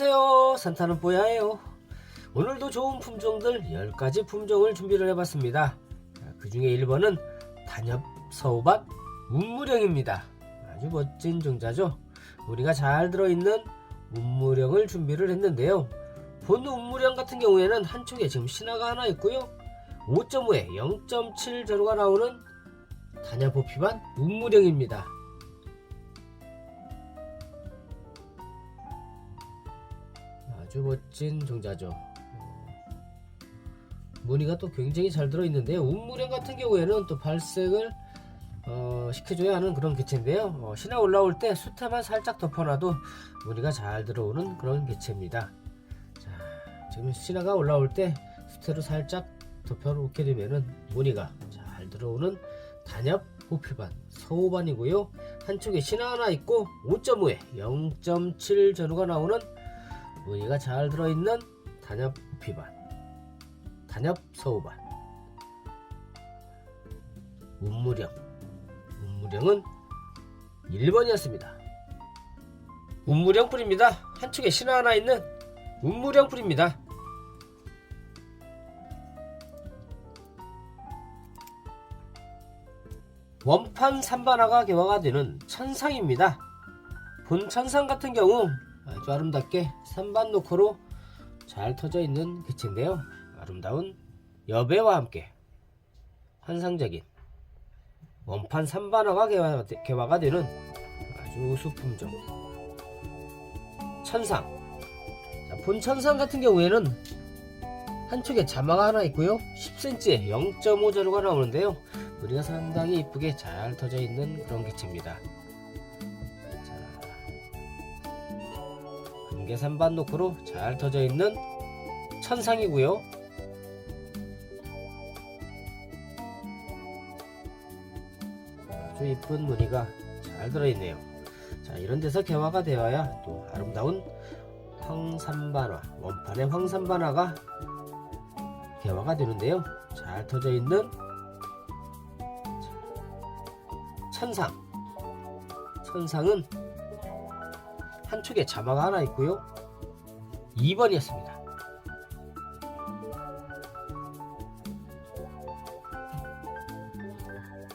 안녕하세요. 산타는 뽀야예요. 오늘도 좋은 품종들 10가지 품종을 준비를 해봤습니다. 그 중에 1번은 단엽 서우밭 운무령입니다. 아주 멋진 종자죠. 우리가 잘 들어있는 운무령을 준비를 했는데요. 본 운무령 같은 경우에는 한쪽에 지금 신화가 하나 있고요. 5.5에 0.7 제로가 나오는 단엽 호피반 운무령입니다 아주 멋진 종자죠. 어, 무늬가 또 굉장히 잘 들어있는데요. 운무령 같은 경우에는 또 발색을 어, 시켜줘야 하는 그런 개체인데요. 어, 신화 올라올 때 수태만 살짝 덮어놔도 무늬가 잘 들어오는 그런 개체입니다. 자, 지금 신화가 올라올 때 수태로 살짝 덮여놓게 되면은 무늬가 잘 들어오는 단엽 호피반 서호반이고요. 한쪽에 신화 하나 있고 5.5에 0.7 전후가 나오는 무늬가 잘 들어있는 단엽 피반 단엽 서우반. 운무령. 운무령은 1번이었습니다. 운무령 뿌리입니다. 한쪽에 신화 하나 있는 운무령 뿌리입니다. 원판 산반화가 개화가 되는 천상입니다. 본 천상 같은 경우 아주 아름답게 산반 노코로 잘 터져 있는 개체인데요. 아름다운 여배와 함께 환상적인 원판 산반화가 개화, 개화가 되는 아주 우수품종 천상. 자, 본 천상 같은 경우에는 한쪽에 자마가 하나 있고요. 10cm에 0.5자루가 나오는데요. 우리가 상당히 이쁘게 잘 터져 있는 그런 개체입니다 금계산반 노크로 잘 터져 있는 천상이고요. 아주 이쁜 무늬가 잘 들어있네요. 자 이런 데서 개화가 되어야 또 아름다운 황산반화 원판의 황산반화가 개화가 되는데요. 잘 터져 있는 천상 천상은 한쪽에 자마가 하나 있고요. 2번이었습니다.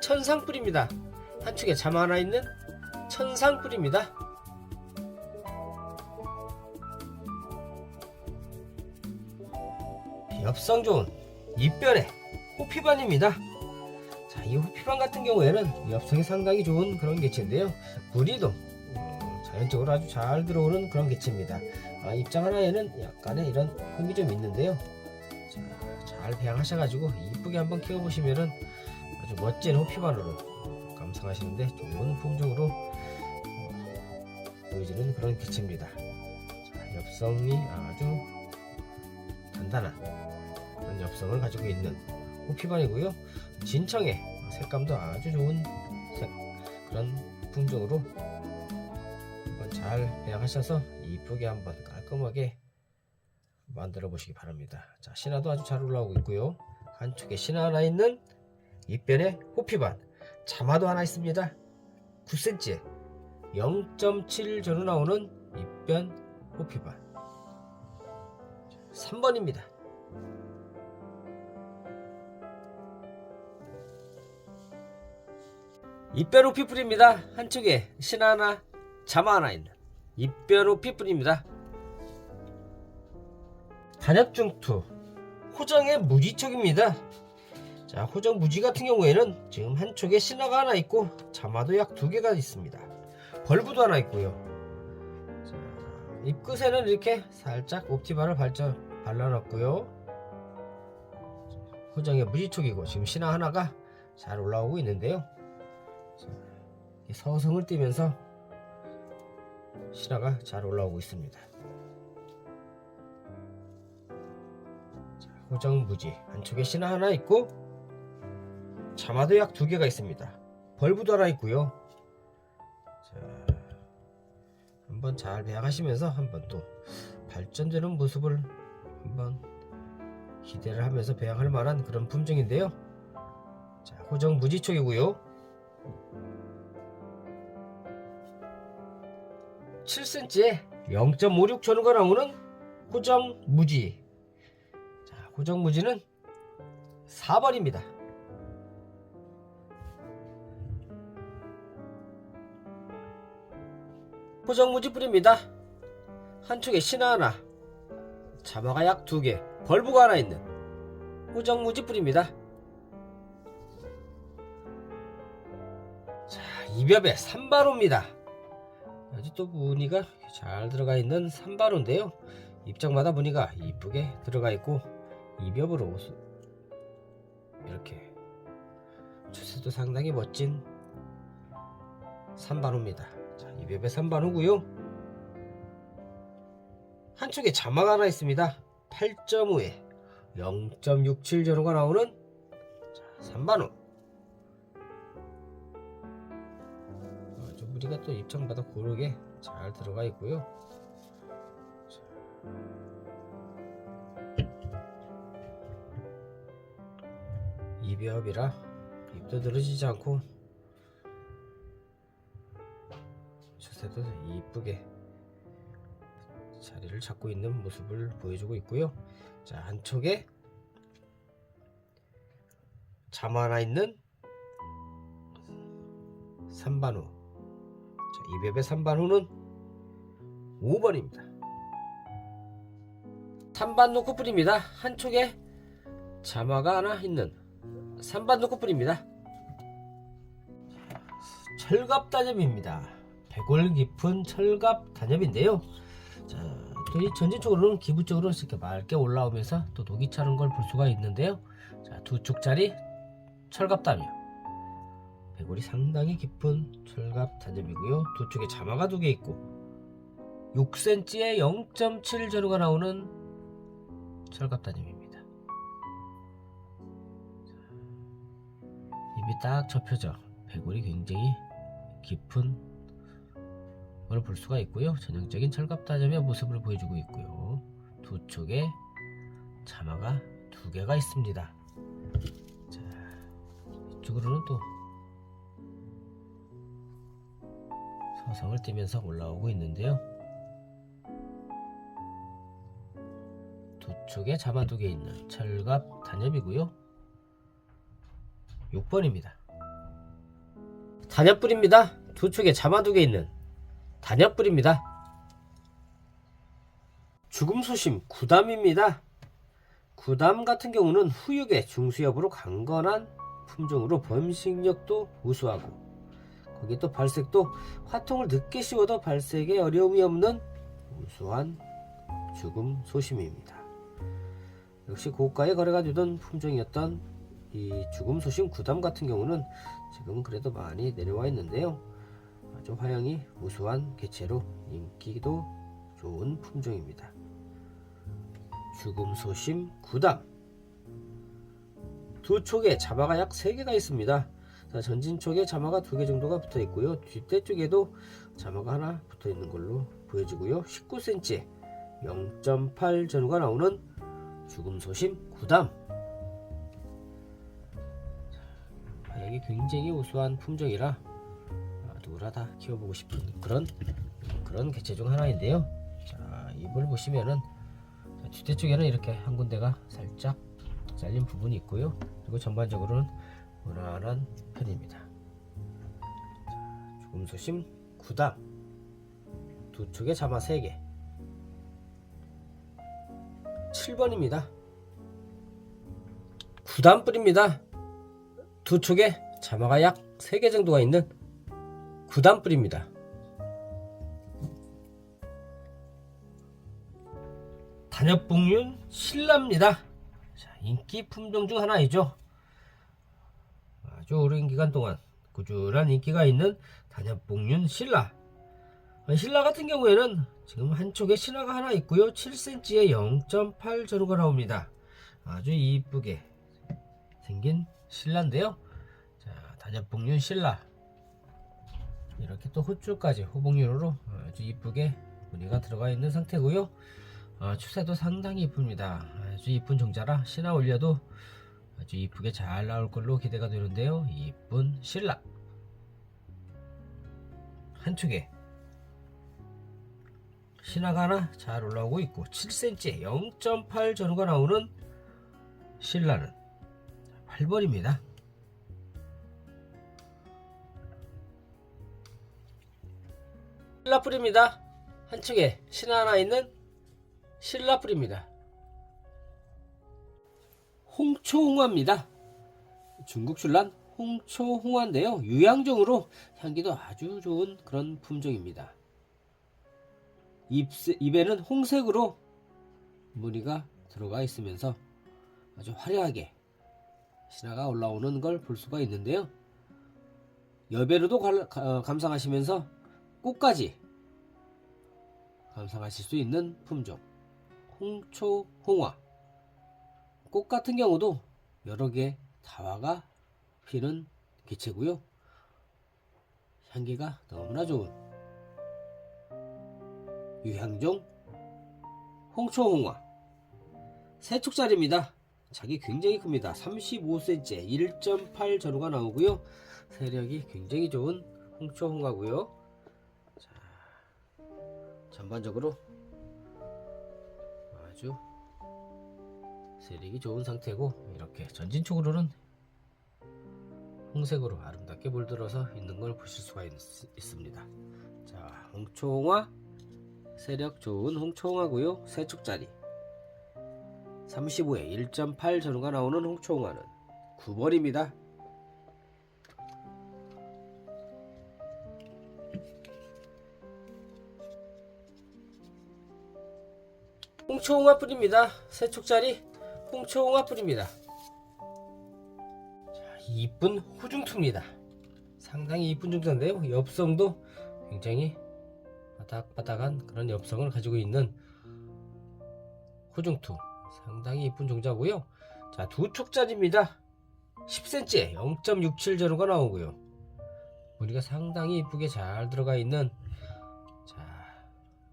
천상뿔입니다. 한쪽에 자마 하나 있는 천상뿔입니다. 엽성 좋은 입변의 호피반입니다. 자, 이 호피반 같은 경우에는 엽성이 상당히 좋은 그런 개체인데요. 무늬도 자연적으로 아주 잘 들어오는 그런 개체입니다. 아, 입장 하나에는 약간의 이런 흠이 좀 있는데요. 자, 잘 배양하셔가지고 이쁘게 한번 키워보시면은 아주 멋진 호피반으로 감상하시는데 좋은 품종으로 어, 보여지는 그런 개체입니다. 자, 엽성이 아주 단단한 그런 엽성을 가지고 있는 호피반이고요. 진청의 색감도 아주 좋은 색, 그런 품종으로 한번 잘 배양하셔서 이쁘게 한번 깔끔하게 만들어 보시기 바랍니다. 자, 신화도 아주 잘 올라오고 있고요. 한쪽에 신화 하나 있는 입변에 호피반, 자마도 하나 있습니다. 9cm에 0.7 전후 나오는 입변 호피반 3번입니다. 입변 호피뿔입니다. 한쪽에 신화 하나, 자마 하나 있는 입변호 피뿔입니다. 단엽중투 호정의 무지촉입니다. 자, 호정 무지 같은 경우에는 지금 한쪽에 신화가 하나 있고 자마도 약 두 개가 있습니다. 벌브도 하나 있고요. 자, 입끝에는 이렇게 살짝 옵티바를 발전 발라놨고요. 호정의 무지촉이고 지금 신화 하나가 잘 올라오고 있는데요. 자, 서성을 띠면서 신화가 잘 올라오고 있습니다. 자, 호정무지 안쪽에 신화 하나 있고 자마도 약 두 개가 있습니다. 벌브도 하나 있고요. 자, 한번 잘 배양하시면서 한번 또 발전되는 모습을 한번 기대를 하면서 배양할 만한 그런 품종인데요. 자, 호정 무지촉이고요. 7cm에 0.56 전후가 나오는 호정 무지. 자, 호정 무지는 4번입니다. 호정 무지 뿌립니다. 한쪽에 신화 하나, 자마가 약두 개, 벌브가 하나 있는 호정 무지 뿌립니다. 자, 이벽에 삼바로입니다. 또 무늬가 잘 들어가 있는 삼바로인데요. 입장마다 무늬가 이쁘게 들어가 있고 이벽으로 이렇게 주세도 상당히 멋진 삼바로입니다. 자, 이벽에 삼바로고요. 한쪽에 자막 하나 있습니다. 8.5에 0.67 전후가 나오는 자, 삼바로. 무늬가 또 입장마다 고르게 잘 들어가 있고요. 자. 이비업이라 입도 늘어지지 않고 추세도 이쁘게 자리를 잡고 있는 모습을 보여주고 있고요. 자 한쪽에 잠 하나 있는 3반후 자, 이베베 3반 후는 5번입니다. 3반 놓고 뿌립니다. 한쪽에 자마가 하나 있는 3반 놓고 뿌립니다. 철갑 단엽입니다. 배골 깊은 철갑 단엽인데요. 자, 또이 전진적으로는 기부적으로 이렇게 맑게 올라오면서 또 녹이 차는 걸 볼 수가 있는데요. 자, 두 쪽짜리 철갑 단엽 배골이 상당히 깊은 철갑 단엽이고요. 두 쪽에 자마가 두 개 있고 6cm에 0.7 전후가 나오는 철갑 단엽입니다. 입이 딱 접혀져 배골이 굉장히 깊은 걸볼 수가 있고요. 전형적인 철갑 단엽의 모습을 보여주고 있고요. 두 쪽에 자마가 두 개가 있습니다. 자, 이쪽으로는 또 서성을 띠면서 올라오고 있는데요. 두 쪽에 자마두개 있는 철갑 단엽이고요. 6번입니다. 단엽불입니다. 두 쪽에 자마두개 있는 단엽불입니다. 죽음 소심 구담입니다. 구담 같은 경우는 후육의 중수엽으로 강건한 품종으로 범식력도 우수하고 거기에 또 발색도 화통을 늦게 씌워도 발색에 어려움이 없는 우수한 죽음 소심입니다. 역시 고가에 거래가 되던 품종이었던 이 죽음 소심 구담 같은 경우는 지금 그래도 많이 내려와 있는데요. 아주 화형이 우수한 개체로 인기도 좋은 품종입니다. 죽음 소심 구담 두 촉에 자마가 약 3개가 있습니다. 자, 전진 쪽에 자마가 두 개 정도가 붙어 있고요. 뒷대 쪽에도 자마가 하나 붙어 있는 걸로 보여지고요. 19cm 0.8 전후가 나오는 죽음 소심 구담. 여기 굉장히 우수한 품종이라 아, 누구나 다 키워보고 싶은 그런 그런 개체 중 하나인데요. 자, 입을 보시면은 자, 뒷대 쪽에는 이렇게 한 군데가 살짝 잘린 부분이 있고요. 그리고 전반적으로는 무난한 편입니다. 자, 죽음소심 9단 두 쪽에 자마 3개 7번입니다. 9단 뿌립니다. 두 쪽에 자마가 약 3개 정도가 있는 9단 뿌립니다. 단엽봉륜 신라입니다. 자, 인기 품종 중 하나이죠. 아주 오랜 기간 동안 꾸준한 인기가 있는 단엽봉륜 신라. 신라 같은 경우에는 지금 한쪽에 신화가 하나 있고요. 7cm에 0.8 전후가 나옵니다. 아주 이쁘게 생긴 신라인데요. 자, 단엽봉륜 신라. 이렇게 또 호줄까지 호봉류로 아주 이쁘게 무늬가 들어가 있는 상태고요. 아, 추세도 상당히 이쁩니다. 아주 이쁜 종자라 신화 올려도 아주 이쁘게 잘 나올 걸로 기대가 되는데요. 이쁜 신라 한쪽에 신화가 하나 잘 올라오고 있고 7cm에 0.8 전후가 나오는 신라는 8번입니다. 신라 뿌리입니다. 한쪽에 신화 하나 있는 신라 뿌리입니다. 홍초홍화입니다. 중국 출란 홍초홍화인데요. 유양종으로 향기도 아주 좋은 그런 품종입니다. 잎, 잎에는 홍색으로 무늬가 들어가 있으면서 아주 화려하게 신화가 올라오는 걸 볼 수가 있는데요. 여배로도 어, 감상하시면서 꽃까지 감상하실 수 있는 품종 홍초홍화 꽃 같은 경우도 여러 개 다화가 피는 개체고요. 향기가 너무나 좋은 유향종 홍초홍화 세 촉짜리입니다. 자기 굉장히 큽니다. 35cm 1.8 전후가 나오고요. 세력이 굉장히 좋은 홍초홍화고요. 자, 전반적으로 아주 세력이 좋은 상태고 이렇게 전진촉으로는 홍색으로 아름답게 물들어서 있는 걸 보실 수가 있, 있습니다. 자, 홍초홍화 세력 좋은 홍초홍화고요. 세 축짜리 35에 1.8 전후가 나오는 홍초홍화는 9번입니다. 홍초홍화 뿌립니다. 세 축짜리 홍초홍화 뿌립니다. 자, 이쁜 호중투입니다. 상당히 이쁜 중자인데요. 엽성도 굉장히 바닥바닥한 그런 엽성을 가지고 있는 호중투. 상당히 이쁜 종자고요. 자, 두 촉짜리입니다. 10cm에 0.67 전후가 나오고요. 우리가 상당히 이쁘게 잘 들어가 있는 자,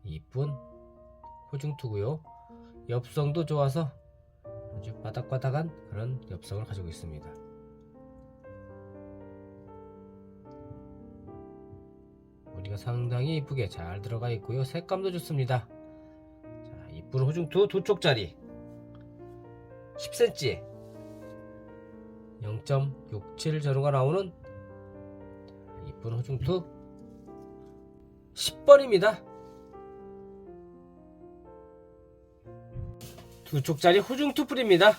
이쁜 호중투고요. 엽성도 좋아서 아주 바닥바닥한 그런 엽성을 가지고 있습니다. 우리가 상당히 이쁘게 잘 들어가 있고요. 색감도 좋습니다. 자, 이쁜 호중투 두 쪽짜리 10cm에 0.67 전후가 나오는 이쁜 호중투 10번입니다. 두 쪽짜리 호중투 뿌립니다.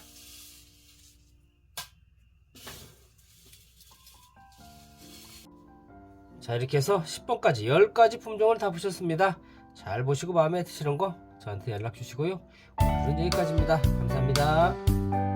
자 이렇게 해서 10번까지 10가지 품종을 다 보셨습니다. 잘 보시고 마음에 드시는 거 저한테 연락 주시고요. 오늘은 여기까지입니다. 감사합니다.